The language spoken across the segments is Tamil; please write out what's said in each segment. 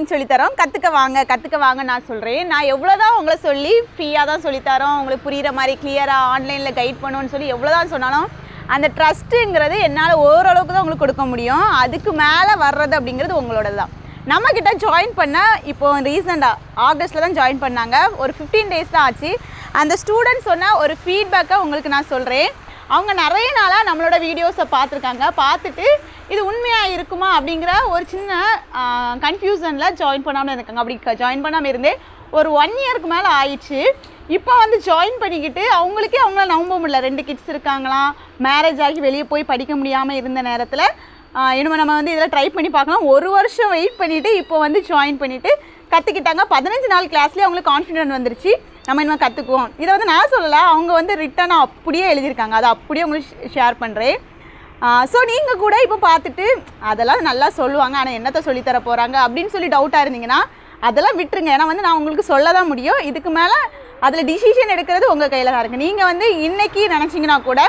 ஏர்னிங் சொல்லித்தரோம். கற்றுக்க வாங்க கற்றுக்க வாங்க நான் சொல்கிறேன் நான் எவ்வளோதான் உங்களை சொல்லி ஃப்ரீயாக தான் சொல்லித்தரோம். உங்களுக்கு புரிகிற மாதிரி கிளியராக ஆன்லைனில் கைட் பண்ணுவோன்னு சொல்லி எவ்வளோதான் சொன்னாலும் அந்த ட்ரஸ்ட்டுங்கிறது என்னால் ஓரளவுக்கு தான் உங்களுக்கு கொடுக்க முடியும். அதுக்கு மேலே வர்றது அப்படிங்கிறது உங்களோட தான் நம்மக்கிட்ட ஜாயின் பண்ண இப்போ ரீசெண்டாக ஆகஸ்ட்டில் தான் ஜாயின் பண்ணாங்க. ஒரு ஃபிஃப்டீன் டேஸ் தான் ஆச்சு. அந்த ஸ்டூடெண்ட் சொன்ன ஒரு ஃபீட்பேக்கை உங்களுக்கு நான் சொல்கிறேன் அவங்க நிறைய நாளாக நம்மளோட வீடியோஸை பார்த்துருக்காங்க. பார்த்துட்டு இது உண்மையாக இருக்குமா அப்படிங்கிற ஒரு சின்ன கன்ஃபியூசனில் ஜாயின் பண்ணாமல் இருக்காங்க அப்படி ஜாயின் பண்ணாமல் இருந்தே ஒரு ஒன் இயருக்கு மேலே ஆயிடுச்சு. இப்போ வந்து ஜாயின் பண்ணிக்கிட்டு அவங்களுக்கே அவங்கள நம்ப முடியல. ரெண்டு கிட்ஸ் இருக்காங்களாம். மேரேஜ் ஆகி வெளியே போய் படிக்க முடியாமல் இருந்த நேரத்தில் என்னமோ நம்ம வந்து இதில் ட்ரை பண்ணி பார்க்கலாம். ஒரு வருஷம் வெயிட் பண்ணிவிட்டு இப்போ வந்து ஜாயின் பண்ணிவிட்டு கற்றுக்கிட்டாங்க பதினஞ்சு நாள் கிளாஸ்லேயே அவங்களுக்கு கான்ஃபிடென்ட் வந்துருச்சு. நம்ம இனிமேல் கற்றுக்குவோம் இதை வந்து நான் சொல்லலை அவங்க வந்து ரிட்டனாக அப்படியே எழுதியிருக்காங்க. அதை அப்படியே உங்களுக்கு ஷேர் பண்ணுறேன் ஸோ நீங்கள் கூட இப்போ பார்த்துட்டு அதெல்லாம் நல்லா சொல்லுவாங்க. ஆனால் என்னத்தை சொல்லித்தர போகிறாங்க அப்படின்னு சொல்லி டவுட்டாக இருந்தீங்கன்னா அதெல்லாம் விட்டுருங்க. ஏன்னா வந்து நான் உங்களுக்கு சொல்ல தான் முடியும். இதுக்கு மேலே அதில் டிசிஷன் எடுக்கிறது உங்கள் கையில் தான் இருக்குது நீங்கள் வந்து இன்றைக்கி நினச்சிங்கன்னா கூட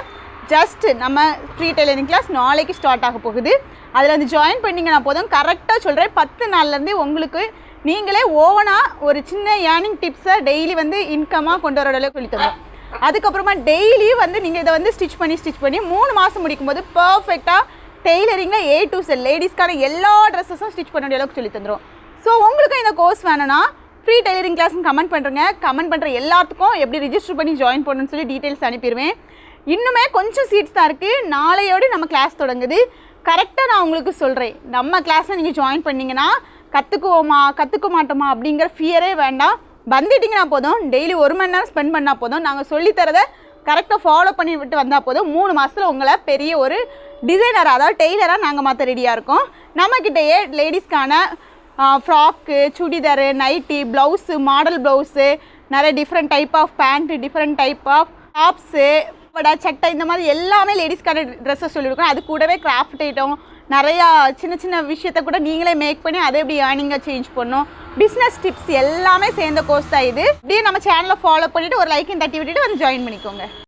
ஜஸ்ட் நம்ம ஃப்ரீ டெய்லரிங் கிளாஸ் நாளைக்கு ஸ்டார்ட் ஆக போகுது. அதில் வந்து ஜாயின் பண்ணிங்கன்னா போதும். கரெக்டாக சொல்கிறேன் பத்து நாள்லேருந்தே உங்களுக்கு நீங்களே ஓவனாக ஒரு சின்ன ஏர்னிங் டிப்ஸை டெய்லி வந்து இன்கமாக கொண்டு வர அளவுக்கு சொல்லி தருவோம் அதுக்கப்புறமா டெய்லி வந்து நீங்கள் இதை வந்து ஸ்டிச் பண்ணி ஸ்டிச் பண்ணி மூணு மாதம் முடிக்கும்போது பர்ஃபெக்டாக டெய்லரிங்கில் ஏ டு செல் லேடிஸ்க்கான எல்லா ட்ரெஸ்ஸஸும் ஸ்டிச் பண்ண வேண்டிய அளவுக்கு சொல்லி தந்துடும் ஸோ உங்களுக்கும் இந்த கோர்ஸ் வேணும்னா ஃப்ரீ டெய்லரிங் கிளாஸ்னு கமெண்ட் பண்ணுறேங்க கமெண்ட் பண்ணுற எல்லாத்துக்கும் எப்படி ரிஜிஸ்டர் பண்ணி ஜாயின் பண்ணணும்னு சொல்லி டீட்டெயில்ஸ் அனுப்பிடுவேன் இன்னுமே கொஞ்சம் சீட்ஸ் தான் இருக்குது நாளையோடு நம்ம கிளாஸ் தொடங்குது. கரெக்டாக நான் உங்களுக்கு சொல்கிறேன் நம்ம கிளாஸை நீங்கள் ஜாயின் பண்ணிங்கன்னா கற்றுக்குவோமா கற்றுக்க மாட்டோமா அப்படிங்கிற ஃபியரே வேண்டாம். வந்துட்டிங்கன்னா போதும். டெய்லி ஒரு மணி நேரம் ஸ்பெண்ட் பண்ணால் போதும். நாங்கள் சொல்லித்தரதை கரெக்டாக ஃபாலோ பண்ணி விட்டு வந்தால் போதும். மூணு மாதத்தில் உங்களை பெரிய ஒரு டிசைனராக அதாவது டெய்லராக நாங்கள் மாற்ற ரெடியாக இருக்கோம். நம்மக்கிட்டேயே லேடிஸ்க்கான frock churidar nightie blouse model blouse நிறைய different type of pant different type of tops வடை சட்டை இந்த மாதிரி எல்லாமே லேடிஸ்க்கான ட்ரெஸ்ஸஸ் சொல்லியிருக்கோம் அது கூடவே கிராஃப்ட் ஐட்டம் நிறையா சின்ன சின்ன விஷயத்த கூட நீங்களே மேக் பண்ணி அதை எப்படி ஏர்னிங்காக சேஞ்ச் பண்ணும். பிஸ்னஸ் டிப்ஸ் எல்லாமே சேர்ந்த கோர்ஸ் தான் இது. இப்படியே நம்ம சேனலை ஃபாலோ பண்ணிவிட்டு ஒரு லைக்கையும் தட்டி விட்டுட்டு வந்து ஜாயின் பண்ணிக்கோங்க.